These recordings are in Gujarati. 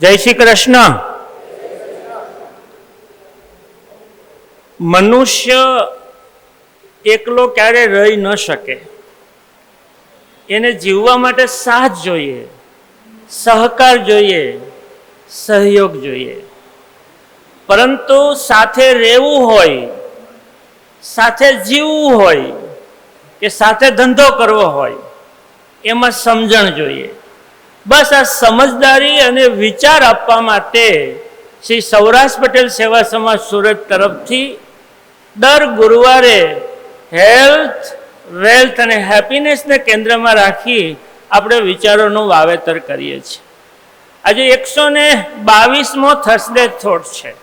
જય શ્રી કૃષ્ણ. મનુષ્ય એકલો ક્યારે રહી ન શકે? એને જીવવા માટે સાથ જોઈએ, સહકાર જોઈએ, સહયોગ જોઈએ. પરંતુ સાથે રહેવું હોય, સાથે જીવવું હોય, કે સાથે ધંધો કરવો હોય, એમાં સમજણ જોઈએ. બસ આ સમજદારી અને વિચાર આપવા માટે શ્રી સૌરાષ્ટ્ર પટેલ સેવા સમાજ સુરત તરફથી દર ગુરુવારે હેલ્થ, વેલ્થ અને હેપીનેસને કેન્દ્રમાં રાખી આપણે વિચારોનું વાવેતર કરીએ છીએ. આજે એકસો ને બાવીસમો થર્સડે થોટ છે.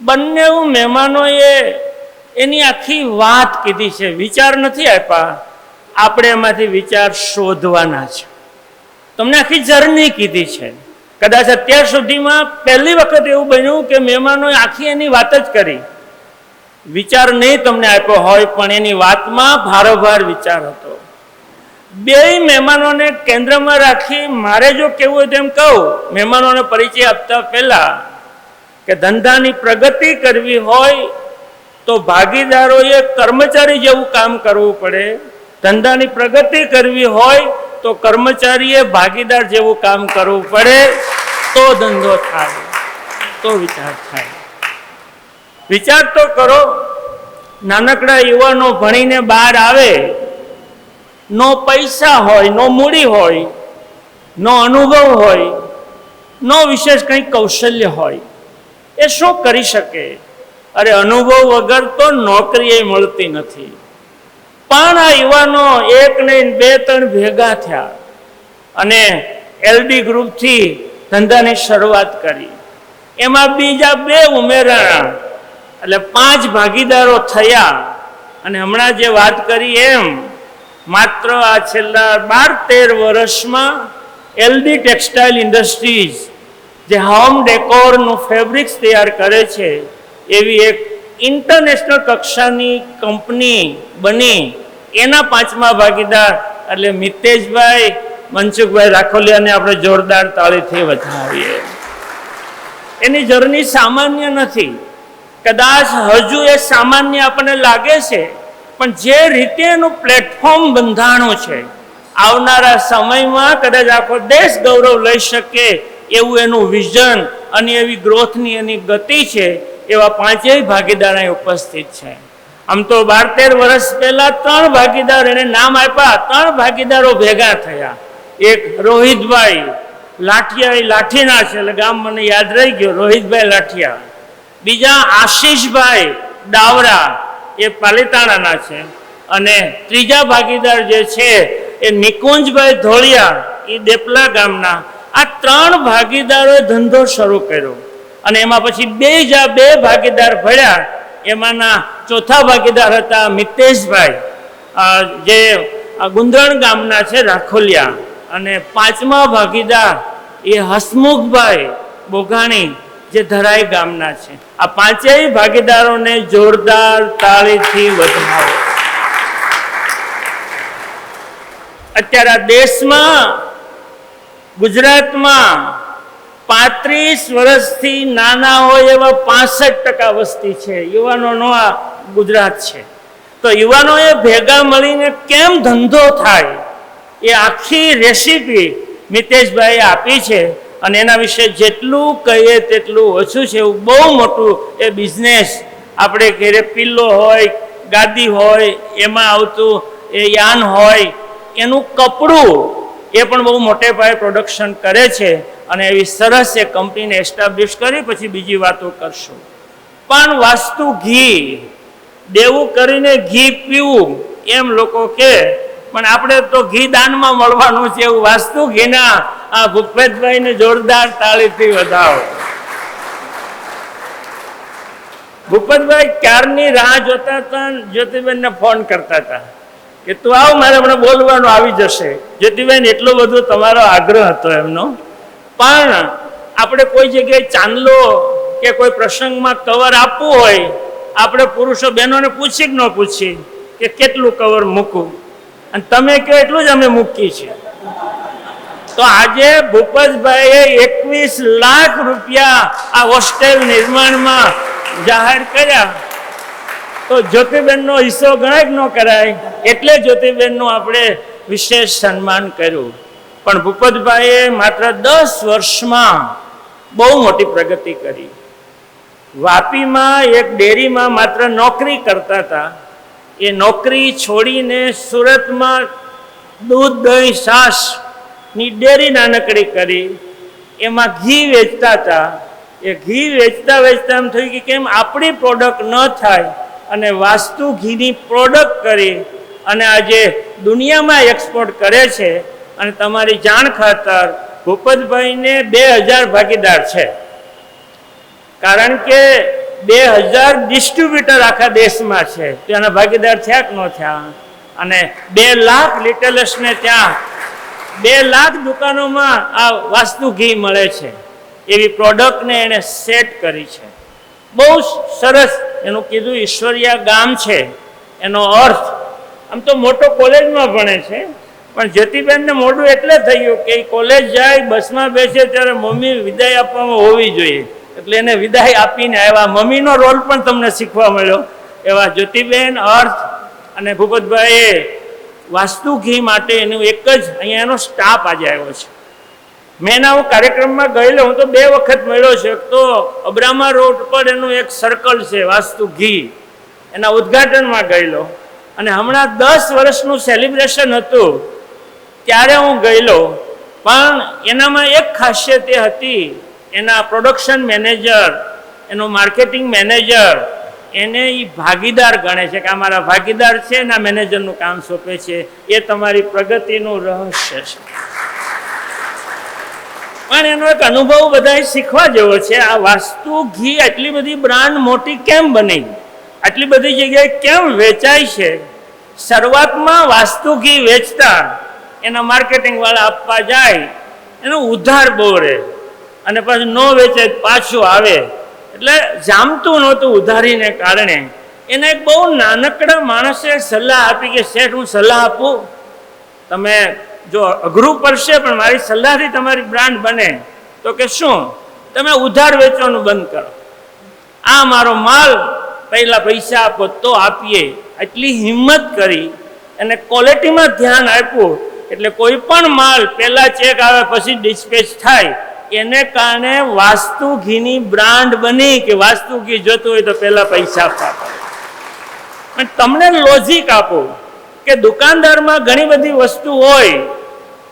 બંને મહેમાનોએ એની આખી વાત કીધી છે. વિચાર નથી આપ્યા. આપણે એમાંથી વિચાર શોધવાના છે. તમને આખી જર્ની કીધી છે. કદાચ અત્યાર સુધીમાં પહેલી વખત એવું બન્યું કે મહેમાનોએ આખી એની વાત જ કરી. વિચાર નહીં તમને આપ્યો હોય, પણ એની વાતમાં ભારોભાર વિચાર હતો. બે મહેમાનોને કેન્દ્રમાં રાખી મારે જો કેવું હોય તેમ કહું, મહેમાનોને પરિચય આપતા પહેલા કે ધંધાની પ્રગતિ કરવી હોય તો ભાગીદારોએ કર્મચારી જેવું કામ કરવું પડે. ધંધાની પ્રગતિ કરવી હોય તો કર્મચારીએ ભાગીદાર જેવું કામ કરવું પડે, તો ધંધો થાય, તો વિચાર થાય. વિચાર તો કરો, નાનકડા યુવાનો ભણીને બહાર આવે, નો પૈસા હોય, નો મૂડી હોય, નો અનુભવ હોય, નો વિશેષ કંઈ કૌશલ્ય હોય, એ શું કરી શકે? અરે અનુભવ વગર તો નોકરી મળતી નથી. પણ આ યુવાનો એક નહીં બે ત્રણ ભેગા થયા અને એલડી ગ્રુપથી ધંધાની શરૂઆત કરી. એમાં બીજા બે ઉમેરાણા, એટલે પાંચ ભાગીદારો થયા. અને હમણાં જે વાત કરી એમ, માત્ર આ છેલ્લા બાર તેર વર્ષમાં એલડી ટેક્સટાઇલ ઇન્ડસ્ટ્રીઝ, જે હોમ ડેકોરનું ફેબ્રિક્સ તૈયાર કરે છે, એવી એક ઇન્ટરનેશનલ કક્ષાની કંપની બની. એના પાંચમા ભાગીદાર એટલે મિતેશભાઈ, મનસુખભાઈ રાખોલિયાને આપણે જોરદાર તાળીથી વધાવીએ. એની જર્ની સામાન્ય નથી. કદાચ હજુ એ સામાન્ય આપણને લાગે છે, પણ જે રીતે એનું પ્લેટફોર્મ બંધાણું છે, આવનારા સમયમાં કદાચ આખો દેશ ગૌરવ લઈ શકે એવું એનું વિઝન અને એવી ગ્રોથની એની ગતિ છે એવા પાંચેય ભાગીદાર અહીં ઉપસ્થિત છે. આમ તો બાર તેર વર્ષ પહેલા ત્રણ ભાગીદાર એને નામ આપ્યા, ત્રણ ભાગીદારો ભેગા થયા. એક રોહિતભાઈ લાઠિયા લાઠીના છે, એટલે ગામ મને યાદ રહી ગયો, રોહિતભાઈ લાઠિયા. બીજા આશીષભાઈ ડાવરા એ પાલિતાણાના છે. અને ત્રીજા ભાગીદાર જે છે એ નિકુંજભાઈ ધોળિયા એ દેપલા ગામના. આ ત્રણ ભાગીદારોએ ધંધો શરૂ કર્યો. અને એમાં પછી બે જા બે ભાગીદાર ભળ્યા એમાંના ચોથા ભાગીદાર હતા મિતેશભાઈ. જે ગુંદરણ ગામના છે રાખોલિયા. અને પાંચમા ભાગીદાર એ હસમુખભાઈ બોઘાણી જે ધરાઈ ગામના છે. આ પાંચેય ભાગીદારોને જોરદાર તાળીથી વધાવો અત્યારે દેશમાં, ગુજરાતમાં પાંત્રીસ વર્ષથી નાના હોય એવા પાસઠ ટકા વસ્તી છે. યુવાનોનો આ ગુજરાત છે. તો યુવાનોએ ભેગા મળીને કેમ ધંધો થાય એ આખી રેસીપી મિતેશભાઈએ આપી છે અને એના વિશે જેટલું કહીએ તેટલું ઓછું છે એવું બહુ મોટું એ બિઝનેસ આપણે ઘરે પિલ્લો હોય, ગાદી હોય, એમાં આવતું એ યાન હોય, એનું કપડું એ પણ બહુ મોટે પાયે પ્રોડક્શન કરે છે અને એવી સરસ એ કંપનીને એસ્ટાબ્લિશ કરી, પછી બીજી વાતો કરશું. પણ વાસ્તુ ઘી, દેવું કરીને ઘી પીવું, એમ લોકો કે, પણ આપણે તો ઘી દાનમાં મળવાનું છે એવું વાસ્તુ ઘીના આ ભૂપેશભાઈને જોરદાર તાળીથી વધાવો. ભૂપતભાઈ ક્યારની રાહ જોતા હતા? જ્યોતિબેનને ફોન કરતા હતા. કે તું આવ, મારે હમણાં બોલવાનું આવી જશે. જ્યોતિબેન એટલો બધો તમારો આગ્રહ હતો એમનો. પણ આપણે કોઈ જગ્યાએ ચાંદલો કે કોઈ પ્રસંગમાં કવર આપવું હોય, આપણે પુરુષો બહેનોને પૂછી કે ન પૂછી કે કેટલું કવર મૂકવું. અને તમે કહો એટલું જ અમે મૂકીએ છીએ. તો આજે ભૂપતભાઈએ એકવીસ લાખ રૂપિયા આ હોસ્ટેલ નિર્માણમાં જાહેર કર્યા. તો જ્યોતિબેનનો હિસ્સો ગણાય ન કરાય. એટલે જ્યોતિબેનનું આપણે વિશેષ સન્માન કર્યું. પણ ભૂપતભાઈએ માત્ર દસ વર્ષમાં બહુ મોટી પ્રગતિ કરી. વાપીમાં એક ડેરીમાં માત્ર નોકરી કરતા હતા. એ નોકરી છોડીને સુરતમાં દૂધ, દહીં છાશની ડેરી નાનકડી કરી. એમાં ઘી વેચતા હતા. એ ઘી વેચતા વેચતા એમ થયું કે કેમ આપણી પ્રોડક્ટ ન થાય અને વાસ્તુ ઘીની પ્રોડક્ટ કરી અને આજે દુનિયામાં એક્સપોર્ટ કરે છે અને તમારી જાણ ખાતર ભૂપતભાઈને બે હજાર ભાગીદાર છે. કારણ કે બે હજાર ડિસ્ટ્રીબ્યુટર આખા દેશમાં છે. તેના ભાગીદાર થયા કે ન થયા? અને બે લાખ લિટેલર્સને ત્યાં બે લાખ દુકાનોમાં આ વાસ્તુ ઘી મળે છે. એવી પ્રોડક્ટને એણે સેટ કરી છે. બહુ સરસ એનું કીધું ઈશ્વરિયા ગામ છે, એનો અર્થ. આમ તો મોટો કોલેજમાં ભણે છે, પણ જ્યોતિબેનને મોઢું એટલે થયું કે કોલેજ જાય, બસમાં બેસે, ત્યારે મમ્મી વિદાય આપવામાં હોવી જોઈએ. એટલે એને વિદાય આપીને આવ્યા. મમ્મીનો રોલ પણ તમને શીખવા મળ્યો. એવા જ્યોતિબેન, અર્થ અને ભૂપતભાઈએ વાસ્તુ ઘી માટે એનું એક જ, અહીંયા એનો સ્ટાફ આજે આવ્યો છે. મેં એના હું કાર્યક્રમમાં ગયેલો, હું તો બે વખત મળ્યો છે. તો અબ્રામા રોડ પર એનું એક સર્કલ છે, વાસ્તુ ઘી. એના ઉદ્ઘાટનમાં ગયેલો. અને હમણાં દસ વર્ષનું સેલિબ્રેશન હતું. ત્યારે હું ગયેલો. પણ એનામાં એક ખાસિયત એ હતી, એના પ્રોડક્શન મેનેજર એનો માર્કેટિંગ મેનેજર એને એ ભાગીદાર ગણે છે કે આ મારા ભાગીદાર છે એના મેનેજરનું કામ સોંપે છે. એ તમારી પ્રગતિનું રહસ્ય છે. પણ એનો એક અનુભવ બધાએ શીખવા જેવો છે, આ વાસ્તુ ઘી આટલી બધી બ્રાન્ડ મોટી કેમ બની? આટલી બધી જગ્યાએ કેમ વેચાય છે? શરૂઆતમાં વાસ્તુ ઘી વેચતા, એના માર્કેટિંગ વાળા આપવા જાય, એનો ઉધાર બહુ રહે અને પછી ન વેચે પાછું આવે. એટલે જામતું નહોતું ઉધારીને કારણે. એને બહુ નાનકડા માણસે સલાહ આપી કે, શેઠ, હું સલાહ આપું. તમે જો અઘરું પડશે, પણ મારી સલાહથી તમારી બ્રાન્ડ બને, તો કે શું? તમે ઉધાર વેચવાનું બંધ કરો. આ મારો માલ પહેલાં પૈસા આપો, તો આપીએ. આટલી હિંમત કરી અને ક્વોલિટીમાં ધ્યાન આપ્યું, એટલે કોઈ પણ માલ પહેલાં ચેક આવે, પછી ડિસ્પેચ થાય, એને કારણે વાસ્તુ ઘીની બ્રાન્ડ બની કે વાસ્તુ ઘી જોતું હોય તો પહેલાં પૈસા આપવા પણ તમને લોજિક આપો કે દુકાનદારમાં ઘણી બધી વસ્તુ હોય,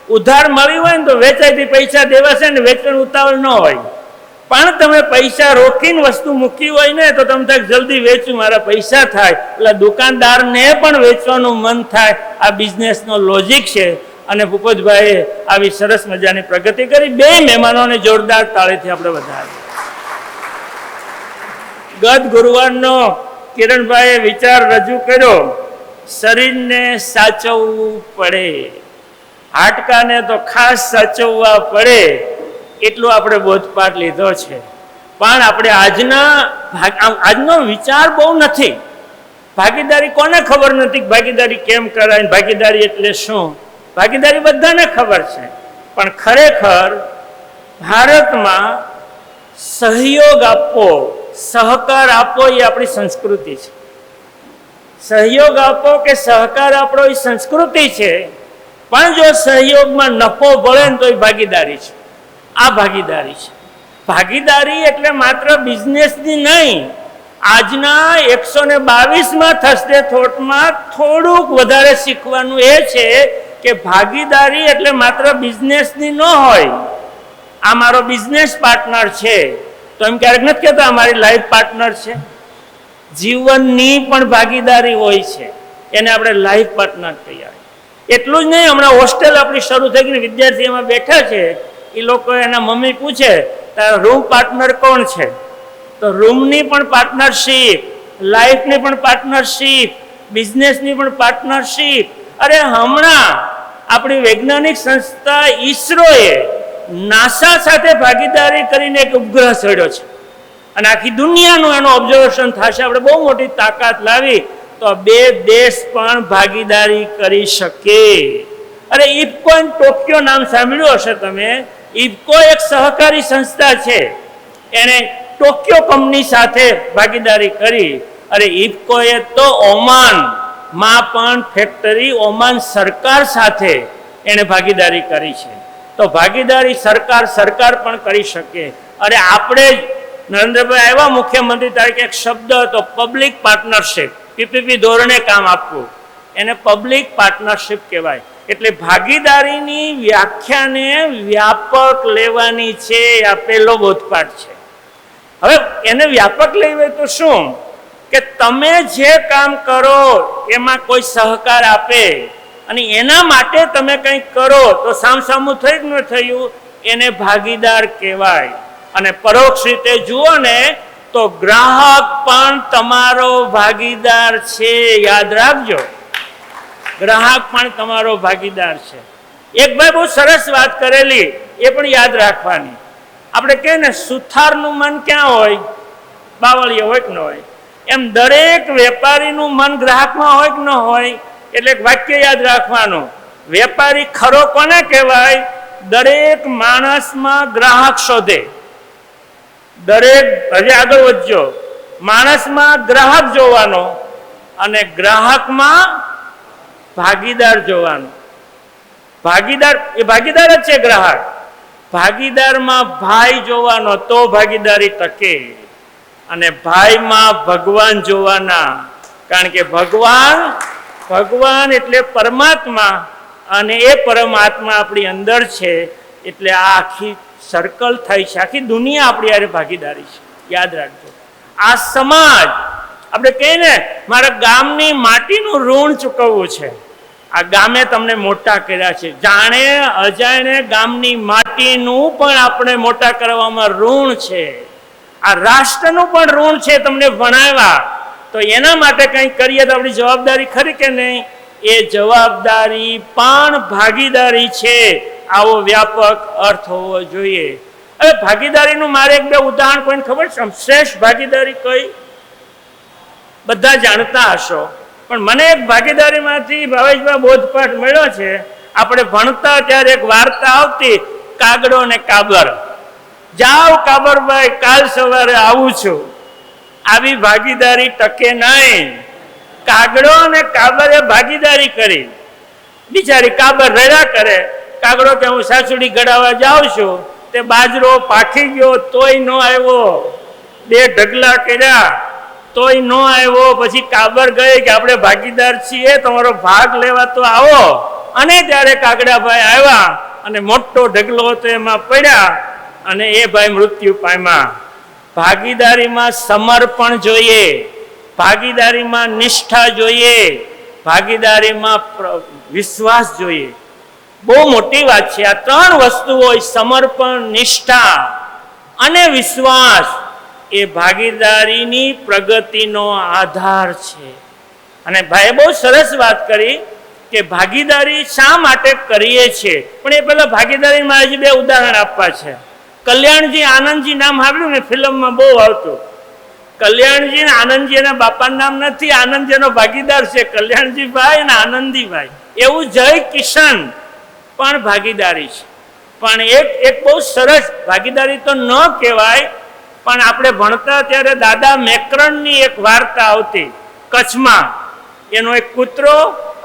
ઉધાર મળી હોય ને તો વેચાયથી પૈસા દેવાશે ને વેચાણ ઉતાવળ ન હોય. પણ તમે પૈસા રોકીને વસ્તુ મૂકી હોય ને તો તમે જલ્દી વેચું, મારા પૈસા થાય. એટલે દુકાનદારને પણ વેચવાનું મન થાય. આ બિઝનેસનો લોજિક છે. અને ભૂપતભાઈએ આવી સરસ મજાની પ્રગતિ કરી. બે મહેમાનોને જોરદાર તાળીથી આપણે વધારીએ ગત ગુરુવારનો કિરણભાઈએ વિચાર રજૂ કર્યો. શરીરને સાચવવું પડે. હાડકાને તો ખાસ સાચવવા પડે, એટલું આપણે બોધપાઠ લીધો છે. પણ આપણે આજના આજનો વિચાર બહુ નથી. ભાગીદારી કોને ખબર નથી ભાગીદારી કેમ કરાય ભાગીદારી એટલે શું? ભાગીદારી બધાને ખબર છે. પણ ખરેખર ભારતમાં સહયોગ આપવો, સહકાર આપવો એ આપણી સંસ્કૃતિ છે. સહયોગ આપો કે સહકાર આપણો એ સંસ્કૃતિ છે. પણ જો સહયોગમાં નફો ભળે ને તો એ ભાગીદારી છે. આ ભાગીદારી છે. ભાગીદારી એટલે માત્ર બિઝનેસની નહીં. આજના એકસો ને બાવીસમાં થશે થોટમાં થોડુંક વધારે શીખવાનું એ છે કે ભાગીદારી એટલે માત્ર બિઝનેસની ન હોય. આ મારો બિઝનેસ પાર્ટનર છે. તો એમ ક્યારેક નથી કહેતા, અમારી લાઈફ પાર્ટનર છે. જીવનની પણ ભાગીદારી હોય છે. એને આપણે લાઈફ પાર્ટનર કહીએ. એટલું જ નહીં, હમણાં હોસ્ટેલ આપણી શરૂ થઈ ગઈ વિદ્યાર્થી એમાં બેઠા છે. એ લોકો એના મમ્મી પૂછે, તારા રૂમ પાર્ટનર કોણ છે? તો રૂમની પણ પાર્ટનરશીપ લાઈફની પણ પાર્ટનરશીપ બિઝનેસની પણ પાર્ટનરશીપ અરે હમણાં આપણી વૈજ્ઞાનિક સંસ્થા ઈસરોએ નાસા સાથે ભાગીદારી કરીને એક ઉપગ્રહ છોડ્યો છે. અને આખી દુનિયાનું એનું ઓબ્ઝર્વેશન થશે. આપણે બહુ મોટી તાકાત લાવી તો બે દેશ પણ ભાગીદારી કરી શકે. અરે ઇફકો ટોક્યો નામ સાંભળ્યું હશે તમે? ઇફકો એક સહકારી સંસ્થા છે. એણે ટોક્યો કંપની સાથે ભાગીદારી કરી. અરે ઇફકોએ તો ઓમાનમાં પણ ફેક્ટરી, ઓમાન સરકાર સાથે એણે ભાગીદારી કરી છે. તો ભાગીદારી સરકાર સરકાર પણ કરી શકે. અરે આપણે જ નરેન્દ્રભાઈ, આવ્યા મુખ્યમંત્રી તરીકે એક શબ્દ હતો પબ્લિક પાર્ટનરશિપ પીપીપી ધોરણે કામ આપવું. એને પબ્લિક પાર્ટનરશિપ કહેવાય. એટલે ભાગીદારીની વ્યાખ્યાને વ્યાપક લેવાની છે આ પહેલો બોધપાઠ છે. હવે એને વ્યાપક લેવી તો શું? કે તમે જે કામ કરો, એમાં કોઈ સહકાર આપે. અને એના માટે તમે કંઈક કરો, તો સામસામું થઈ જ ન થયું, એને ભાગીદાર કહેવાય. અને પરોક્ષ રીતે જુઓ ને, તો ગ્રાહક પણ તમારો ભાગીદાર છે. યાદ રાખજો. ગ્રાહક પણ તમારો ભાગીદાર છે. એક ભાઈ બહુ સરસ વાત કરેલી, એ પણ યાદ રાખવાની. આપણે કહીએ ને, સુથારનું મન ક્યાં હોય? બાવળીએ હોય કે ન હોય? એમ દરેક વેપારીનું મન ગ્રાહકમાં હોય કે ન હોય? એટલે વાક્ય યાદ રાખવાનું. વેપારી ખરો કોને કહેવાય? દરેક માણસમાં ગ્રાહક શોધે. દરેક હજી આગળ વધજો. માણસમાં ગ્રાહક જોવાનો અને ગ્રાહકમાં ભાગીદાર જોવાનો. ભાગીદાર, એ ભાગીદાર જ છે ગ્રાહક. ભાગીદારમાં ભાઈ જોવાનો તો ભાગીદારી ટકે. અને ભાઈમાં ભગવાન જોવાના. કારણ કે ભગવાન ભગવાન એટલે પરમાત્મા અને એ પરમાત્મા આપણી અંદર છે. એટલે આ આખી સર્કલ થાય છે. આખી દુનિયા આપણી યારે ભાગીદારી છે. યાદ રાખજો. આ સમાજ, આપણે કહીએ ને, મારા ગામની માટીનું ઋણ ચૂકવવું છે. આ ગામે તમને મોટા કર્યા છે. જાણે, અજાણે ગામની માટીનું પણ આપણે મોટા કરવામાં ઋણ છે. આ રાષ્ટ્રનું પણ ઋણ છે તમને ભણાવ્યા તો એના માટે કંઈક કરીએ તો આપણી જવાબદારી ખરી કે નહીં? એ જવાબદારી પણ ભાગીદારી છે. આવો વ્યાપક અર્થ હોવો જોઈએ. હવે ભાગીદારીનું મારે એક બે ઉદાહરણ કોઈને ખબર છે? શ્રેષ્ઠ ભાગીદારી કઈ? બધા જાણતા હશો. પણ મને એક ભાગીદારીમાંથી ભાવેશભાઈ બોધપાઠ મળ્યો છે. આપણે ભણતા ત્યારે એક વાર્તા આવતી, કાગડો ને કાબર. જાઓ કાબરભાઈ, કાલ સવારે આવું છું. આવી ભાગીદારી ટકે નહીં. કાગડો અને કાબરે ભાગીદારી કરી. બિચારી કાબર રડ્યા કરે. કાગડો કે હું સાસુડી ગળાવા જાઉં છું, તે બાજરો પાકી ગયો, તોય ન આવ્યો. બે ઢગલા કર્યા, તોય ન આવ્યો. પછી કાબર ગઈ કે આપણે ભાગીદાર છીએ, તમારો ભાગ લેવા તો આવો. અને ત્યારે કાગડાભાઈ આવ્યા અને મોટો ઢગલો હતો એમાં પડ્યા અને એ ભાઈ મૃત્યુ પામ્યા. ભાગીદારીમાં સમર્પણ જોઈએ, ભાગીદારીમાં નિષ્ઠા જોઈએ, ભાગીદારીમાં વિશ્વાસ જોઈએ. બહુ મોટી વાત છે. આ ત્રણ વસ્તુઓ સમર્પણ, નિષ્ઠા અને વિશ્વાસ એ ભાગીદારીની પ્રગતિનો આધાર છે. અને ભાઈએ બહુ સરસ વાત કરી કે ભાગીદારી શા માટે કરીએ છીએ પણ એ પહેલાં ભાગીદારી મારે બે ઉદાહરણ આપવા છે. કલ્યાણજી આનંદજી નામ આવ્યું ને? ફિલ્મમાં બહુ આવતું. કલ્યાણજી અને આનંદજી એના બાપાનું નામ નથી. આનંદજીનો ભાગીદાર છે કલ્યાણજીભાઈ અને આનંદીભાઈ. એવું જય કિશન પણ ભાગીદારી છે. પણ એક એક બહુ સરસ ભાગીદારી તો ન કહેવાય, પણ આપણે ભણતા ત્યારે દાદા મેકરણની એક વાર્તા આવતી, કચ્છમાં. એનો એક કૂતરો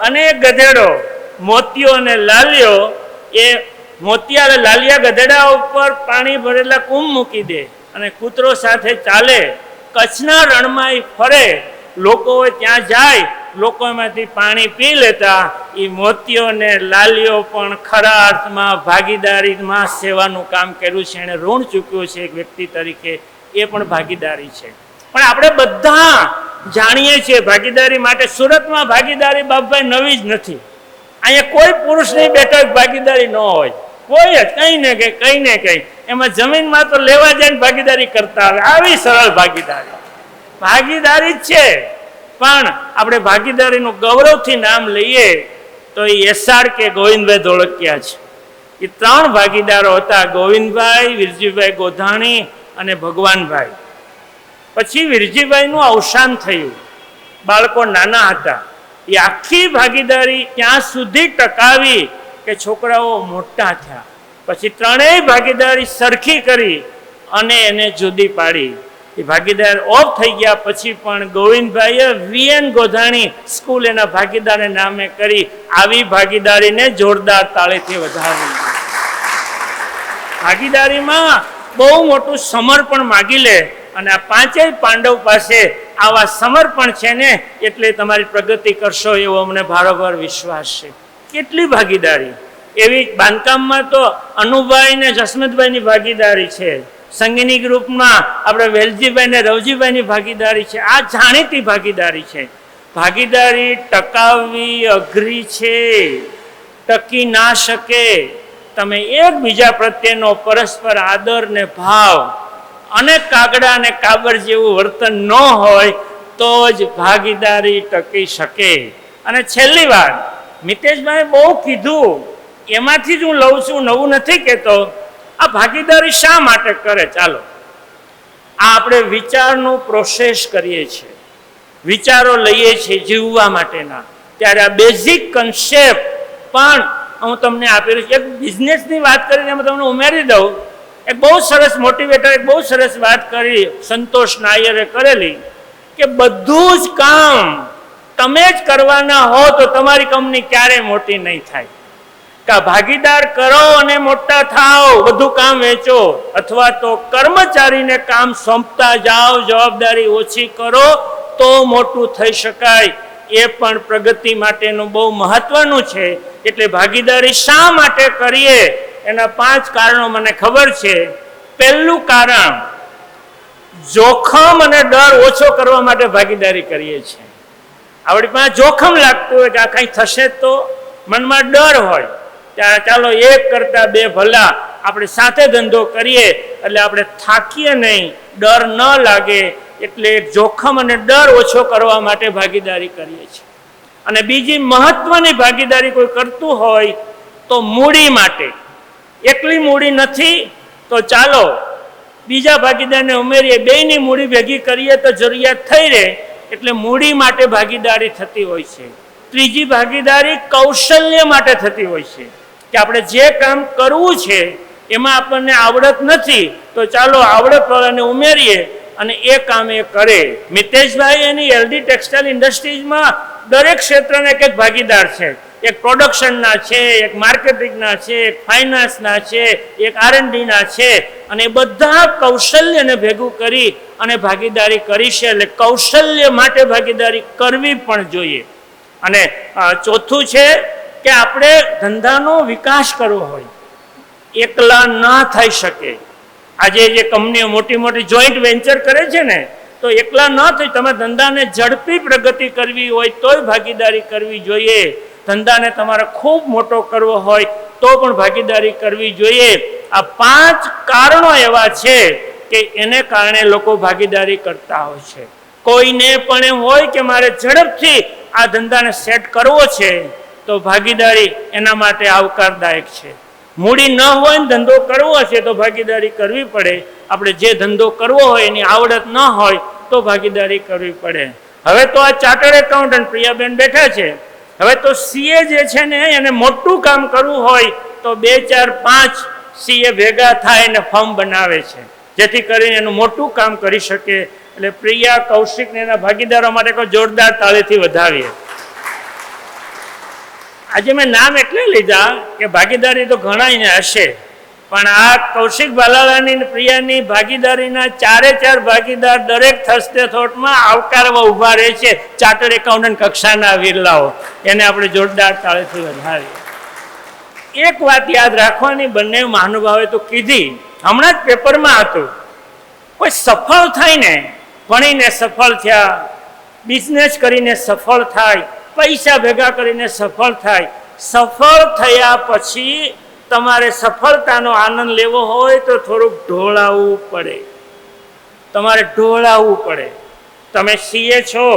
અને એક ગધેડો મોતિયો અને લાલિયો એ મોતિયા લાલિયા ગધેડા ઉપર પાણી ભરેલા કુંભ મૂકી દે અને કૂતરો સાથે ચાલે, કચ્છના રણમાં એ ફરે લોકો ત્યાં જાય? લોકો એમાંથી પાણી પી લેતા એ મોતીઓ ને લાલીઓ પણ ખરા અર્થમાં ભાગીદારીમાં સેવાનું કામ કર્યું છે. એણે ઋણ ચૂક્યું છે એક વ્યક્તિ તરીકે. એ પણ ભાગીદારી છે. પણ આપણે બધા જાણીએ છીએ ભાગીદારી માટે સુરતમાં ભાગીદારી બાપભાઈ નવી જ નથી. અહીંયા કોઈ પુરુષની બેઠક ભાગીદારી ન હોય. કોઈ જ, કંઈ ને કંઈ કંઈ ને કંઈ. એમાં જમીનમાં તો લેવા જઈને ભાગીદારી કરતા આવે. આવી સરળ ભાગીદારી. ભાગીદારી જ છે. પણ આપણે ભાગીદારીનું ગૌરવથી નામ લઈએ તો એ એસઆર કે ગોવિંદભાઈ ધોળકિયા છે. એ ત્રણ ભાગીદારો હતા. ગોવિંદભાઈ, વિરજીભાઈ ગોધાણી અને ભગવાનભાઈ. પછી વિરજીભાઈનું અવસાન થયું. બાળકો નાના હતા. એ આખી ભાગીદારી ત્યાં સુધી ટકાવી કે છોકરાઓ મોટા થયા. પછી ત્રણેય ભાગીદારી સરખી કરી અને એને જુદી પાડી. એ ભાગીદાર ઓફ થઈ ગયા પછી પણ ગોવિંદભાઈએ વીએન ગોધાણી સ્કૂલ એના ભાગીદારને નામે કરી આવી ભાગીદારીને જોરદાર તાળીથી વધારી ભાગીદારીમાં બહુ મોટું સમર્પણ માગી લે અને આ પાંચેય પાંડવ પાસે આવા સમર્પણ છે ને એટલે તમારી પ્રગતિ કરશો એવો અમને ભારોભાર વિશ્વાસ છે. કેટલી ભાગીદારી? એવી બાંધકામમાં તો અનુભાઈ ને જસમતભાઈની ભાગીદારી છે. સંગીની ગ્રુપમાં આપણે વેલજીભાઈ ને રવજીભાઈની ભાગીદારી છે. આ જાણીતી ભાગીદારી છે. ભાગીદારી ટકાવવી અઘરી છે. ટકી ના શકે. તમે એકબીજા પ્રત્યેનો પરસ્પર આદર ને ભાવ અને કાગડા અને કાબર જેવું વર્તન ન હોય તો જ ભાગીદારી ટકી શકે. અને છેલ્લી વાત મિતેશભાઈ બહુ કીધું, એમાંથી જ હું લઉં છું, નવું નથી કહેતો. આ ભાગીદારી શા માટે કરે? ચાલો. આ આપણે વિચારનું પ્રોસેસ કરીએ છીએ. વિચારો લઈએ છીએ જીવવા માટેના. ત્યારે આ બેઝિક કન્સેપ્ટ પણ હું તમને આપેલું છે. એક બિઝનેસની વાત કરીને હું તમને ઉમેરી દઉં. એક બહુ સરસ મોટિવેટર એક બહુ સરસ વાત કરી સંતોષ નાયરે કરેલી કે બધું જ કામ તમે જ કરવાના હો તો તમારી કંપની ક્યારેય મોટી નહીં થાય. કા ભાગીદાર કરો અને મોટા થાઓ બધું કામ વેચો, અથવા તો કર્મચારીને કામ સોંપતા જાઓ, જવાબદારી ઓછી કરો, તો મોટું થઈ શકાય. એ પણ પ્રગતિ માટેનું બહુ મહત્વનું છે. એટલે ભાગીદારી શા માટે કરીએ? એના પાંચ કારણો મને ખબર છે. પહેલું કારણ, જોખમ અને ડર ઓછો કરવા માટે ભાગીદારી કરીએ છીએ. આપણી પાસે જોખમ લાગતું હોય કે આ કંઈ થશે તો મનમાં ડર હોય. ચાલો એક કરતા બે ભલા આપણે સાથે ધંધો કરીએ, એટલે આપણે થાકીએ નહીં, ડર ન લાગે, એટલે જોખમ અને ડર ઓછો કરવા માટે ભાગીદારી કરીએ છીએ. અને બીજી મહત્વની ભાગીદારી કોઈ કરતું હોય તો મૂડી માટે. એકલી મૂડી નથી, તો ચાલો બીજા ભાગીદારને ઉમેરીએ, બેયની મૂડી ભેગી કરીએ તો જરૂરિયાત થઈ રહે, એટલે મૂડી માટે ભાગીદારી થતી હોય છે. ત્રીજી ભાગીદારી કૌશલ્ય માટે થતી હોય છે. કે આપણે જે કામ કરવું છે, એમાં આપણને આવડત નથી, તો ચાલો આવડતવાળાને ઉમેરીએ અને એ કામ એ કરે. મિતેશભાઈ એની એલડી ટેક્સટાઇલ ઇન્ડસ્ટ્રીઝમાં દરેક ક્ષેત્રના એક એક ભાગીદાર છે. એક પ્રોડક્શનના છે, એક માર્કેટિંગના છે, એક ફાઇનાન્સના છે, એક આરએનડીના છે. અને એ બધા કૌશલ્યને ભેગું કરી અને ભાગીદારી કરી છે, એટલે કૌશલ્ય માટે ભાગીદારી કરવી પણ જોઈએ. અને ચોથું છે કે આપણે ધંધાનો વિકાસ કરવો હોય. એકલા ના થઈ શકે. આજે જે કંપનીઓ મોટી મોટી જોઈન્ટ વેન્ચર કરે છે ને, તો એકલા ન થઈ તમે ધંધાને ઝડપી પ્રગતિ કરવી હોય, તોય ભાગીદારી કરવી જોઈએ. ધંધાને તમારે ખૂબ મોટો કરવો હોય, તો પણ ભાગીદારી કરવી જોઈએ. આ પાંચ કારણો એવા છે કે એને કારણે લોકો ભાગીદારી કરતા હોય છે. કોઈને પણ એમ હોય કે મારે ઝડપથી આ ધંધાને સેટ કરવો છે તો ભાગીદારી એના માટે આવકારદાયક છે. મૂડી ન હોય ને ધંધો કરવો છે તો ભાગીદારી કરવી પડે. આપણે જે ધંધો કરવો હોય, એની આવડત ન હોય તો ભાગીદારી કરવી પડે. હવે તો આ ચાર્ટર્ડ એકાઉન્ટન્ટ પ્રિયાબેન બેઠા છે. હવે તો સીએ જે છે ને, એને મોટું કામ કરવું હોય તો બે ચાર પાંચ સીએ ભેગા થાય અને ફોર્મ બનાવે છે. જેથી કરીને એનું મોટું કામ કરી શકે. એટલે પ્રિયા કૌશિકને એના ભાગીદારો માટે કોઈ જોરદાર તાળીથી વધાવીએ. આજે મેં નામ એટલે લીધા કે ભાગીદારી તો ઘણાયને હશે, પણ આ કૌશિક બાલાલાની પ્રિયાની ભાગીદારીના ચારે ચાર ભાગીદાર દરેક થર્સડે થોટમાં આવકારવા ઊભા રહે છે. ચાર્ટર્ડ એકાઉન્ટન્ટ કક્ષાના વિરલાઓ, એને આપણે જોરદાર તાળેથી વધારી એક વાત યાદ રાખવાની બંને મહાનુભાવે તો કીધી, હમણાં જ પેપરમાં હતું. કોઈ સફળ થાય ને, ભણીને સફળ થયા, બિઝનેસ કરીને સફળ થાય પૈસા ભેગા કરીને સફળ થાય. સફળ થયા પછી તમારે સફળતાનો આનંદ લેવો હોય તો થોડુંક ઢોળાવવું પડે. તમારે ઢોળાવવું પડે. તમે સીએ છો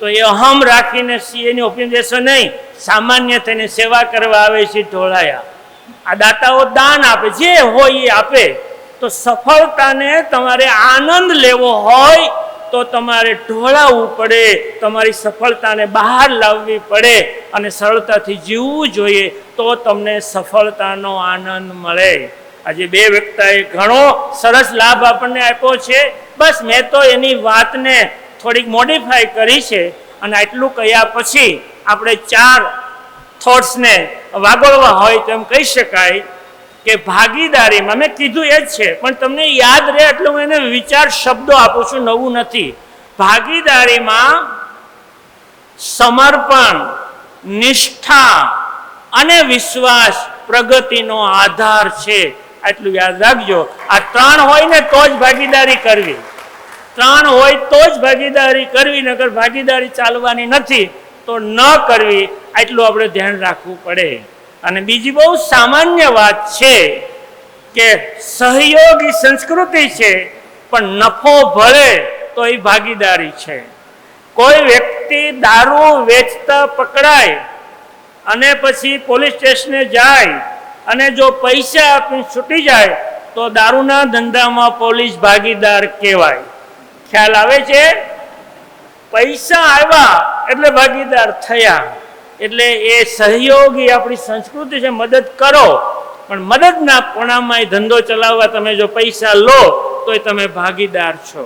તો એ અહમ રાખીને સીએની ઓપિનિયન દેશો નહીં. સામાન્ય થઈને સેવા કરવા આવે છે ઢોળાયા. આ દાતાઓ દાન આપે, જે હોય એ આપે. તો સફળતાને તમારે આનંદ લેવો હોય તો તમારે ઢોળાવવું પડે, તમારી સફળતાને બહાર લાવવી પડે અને સરળતાથી જીવવું જોઈએ તો તમને સફળતાનો આનંદ મળે. આજે બે વ્યક્તિએ ઘણો સરસ લાભ આપણને આપ્યો છે. બસ મેં તો એની વાતને થોડીક મોડિફાઈ કરી છે અને આટલું કહ્યા પછી આપણે ચાર થોટ્સને વાગોળવા હોય તેમ કહી શકાય. કે ભાગીદારીમાં મેં કીધું એ જ છે, પણ તમને યાદ રહે એટલે હું એને વિચાર શબ્દો આપું છું, નવું નથી. ભાગીદારીમાં સમર્પણ, નિષ્ઠા અને વિશ્વાસ પ્રગતિનો આધાર છે. આટલું યાદ રાખજો. આ ત્રણ હોય ને તો જ ભાગીદારી કરવી. ત્રણ હોય તો જ ભાગીદારી કરવી નગર ભાગીદારી ચાલવાની નથી. તો ન કરવી, આટલું આપણે ધ્યાન રાખવું પડે. અને બીજી બહુ સામાન્ય વાત છે કે સહયોગી સંસ્કૃતિ છે, પણ નફો ભળે તો એ ભાગીદારી છે. કોઈ વ્યક્તિ દારૂ વેચતા પકડાય અને પછી પોલીસ સ્ટેશને જાય અને જો પૈસા આપીને છૂટી જાય, તો દારૂના ધંધામાં પોલીસ ભાગીદાર કહેવાય. ખ્યાલ આવે છે? પૈસા આવ્યા એટલે ભાગીદાર થયા. એટલે એ સહયોગી આપણી સંસ્કૃતિ છે, મદદ કરો. પણ મદદના કોણામાં એ ધંધો ચલાવવા તમે જો પૈસા લો તો તમે ભાગીદાર છો.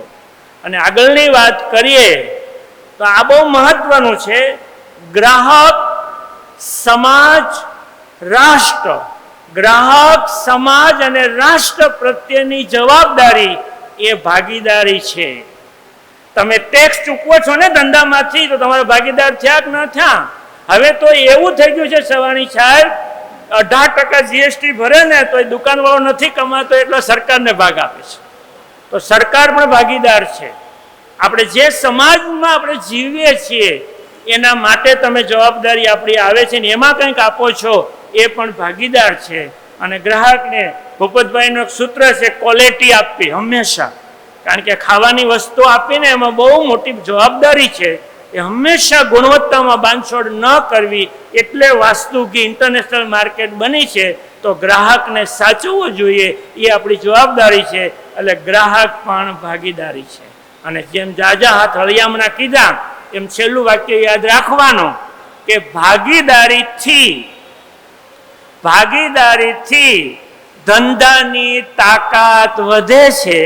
અને આગળની વાત કરીએ, તો આ બહુ મહત્વનું છે, ગ્રાહક સમાજ રાષ્ટ્ર. ગ્રાહક સમાજ અને રાષ્ટ્ર પ્રત્યેની જવાબદારી એ ભાગીદારી છે. તમે ટેક્સ ચૂકવો છો ને ધંધામાંથી, તો તમારા ભાગીદાર થયા કે ન થયા? હવે તો એવું થઈ ગયું છે, સવાણી સાહેબ, અઢાર ટકા જીએસટી ભરે ને તો એ દુકાનવાળો નથી કમાતો, એટલે સરકારને ભાગ આપે છે. તો સરકાર પણ ભાગીદાર છે. આપણે જે સમાજમાં આપણે જીવીએ છીએ, એના માટે તમે જવાબદારી આપણી આવે છે ને એમાં કંઈક આપો છો, એ પણ ભાગીદાર છે. અને ગ્રાહકને ભૂપતભાઈનું એક સૂત્ર છે ક્વોલિટી આપવી, હંમેશા. કારણ કે ખાવાની વસ્તુ આપીને એમાં બહુ મોટી જવાબદારી છે. એ હંમેશા ગુણવત્તામાં બાંધછોડ ન કરવી એટલે વાસ્તુ કે ઇન્ટરનેશનલ માર્કેટ બની છે, તો ગ્રાહકને સાચવવું જોઈએ એ આપણી જવાબદારી છે, એટલે ગ્રાહક પણ ભાગીદારી છે. અને જેમ જાજા હાથ હળિયામણા કીધા, એમ છેલ્લું વાક્ય યાદ રાખવાનું કે ભાગીદારીથી ભાગીદારીથી ધંધાની તાકાત વધે છે,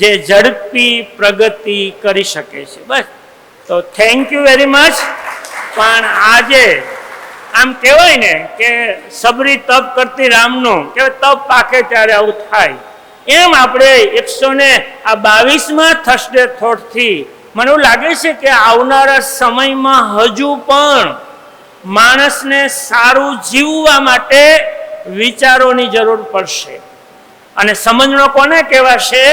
જે ઝડપી પ્રગતિ કરી શકે છે. બસ. તો થેન્ક યુ વેરી મચ પણ આજે આમ કહેવાય ને કે સબરી તપ કરતી રામનું, કે તપ પાકે ત્યારે આવું થાય. એમ આપણે એકસો ને આ બાવીસમાં થર્સડે થોટથી મને એવું લાગે છે કે આવનારા સમયમાં હજુ પણ માણસને સારું જીવવા માટે વિચારોની જરૂર પડશે. અને સમજણો કોને કહેવાશે?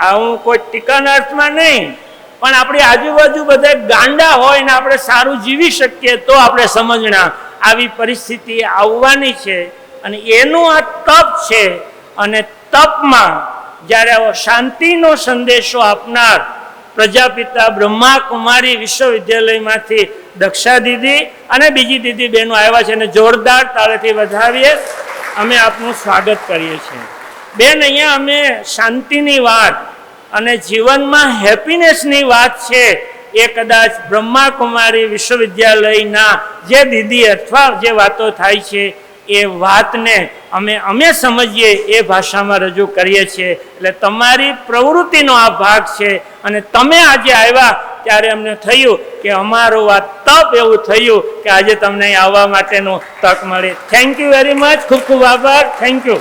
આ હું કોઈ ટીકાના અર્થમાં નહીં. પણ આપણી આજુબાજુ બધા ગાંડા હોય ને આપણે સારું જીવી શકીએ તો આપણે સમજણા આવી પરિસ્થિતિ આવવાની છે. અને એનું આ તપ છે. અને તપમાં જ્યારે શાંતિનો સંદેશો આપનાર પ્રજાપિતા બ્રહ્મા કુમારી વિશ્વવિદ્યાલયમાંથી દક્ષા દીદી અને બીજી દીદી બહેનો આવ્યા છે અને જોરદાર તાળેથી વધાવીએ અમે આપનું સ્વાગત કરીએ છીએ. બેન, અહીંયા અમે શાંતિની વાત અને જીવનમાં હેપીનેસની વાત છે, એ કદાચ બ્રહ્મા કુમારી વિશ્વવિદ્યાલયના જે દીદી અથવા જે વાતો થાય છે, એ વાતને અમે અમે સમજીએ એ ભાષામાં રજૂ કરીએ છીએ. એટલે તમારી પ્રવૃત્તિનો આ ભાગ છે અને તમે આજે આવ્યા ત્યારે અમને થયું કે અમારું આ તપ એવું થયું કે આજે તમને આવવા માટેનું તક મળી. થેન્ક યુ વેરી મચ ખૂબ ખૂબ આભાર. Thank you